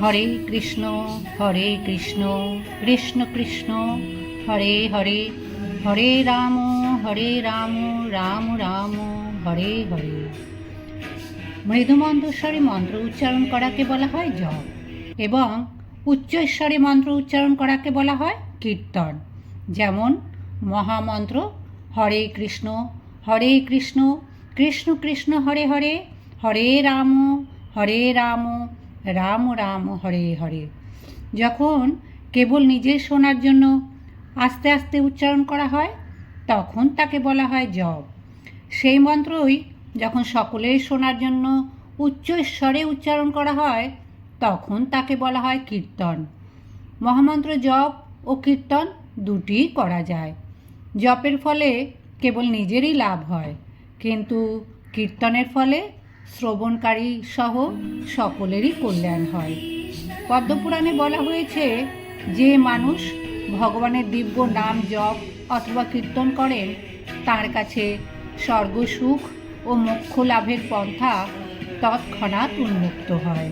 হরে কৃষ্ণ হরে কৃষ্ণ কৃষ্ণ কৃষ্ণ, হরে হরে হরে রাম হরে রাম রাম রাম, হরে হরে। মৃদুমন্দ্রস্বরে মন্ত্র উচ্চারণ করাকে বলা হয় জপ এবং উচ্চস্বরে মন্ত্র উচ্চারণ করাকে বলা হয় কীর্তন। যেমন মহামন্ত্র, হরে কৃষ্ণ হরে কৃষ্ণ কৃষ্ণ কৃষ্ণ, হরে হরে হরে রাম হরে রাম রাম রাম, হরে হরে। যখন কেবল নিজের শোনার জন্য আস্তে আস্তে উচ্চারণ করা হয়, তখন তাকে বলা হয় জপ সেই মন্ত্রই যখন সকলের শোনার জন্য উচ্চ স্বরে উচ্চারণ করা হয়, তখন তাকে বলা হয় কীর্তন। মহামন্ত্র জপ ও কীর্তন দুটিই করা যায়। জপের ফলে কেবল নিজেরই লাভ হয়, কিন্তু কীর্তনের ফলে শ্রবণকারী সহ সকলেরই কল্যাণ হয়। পদ্মপুরাণে বলা হয়েছে যে মানুষ ভগবানের দিব্য নাম জপ অথবা কীর্তন করেন, তার কাছে স্বর্গসুখ ও মোক্ষ লাভের পন্থা তৎক্ষণাৎ উন্মুক্ত হয়।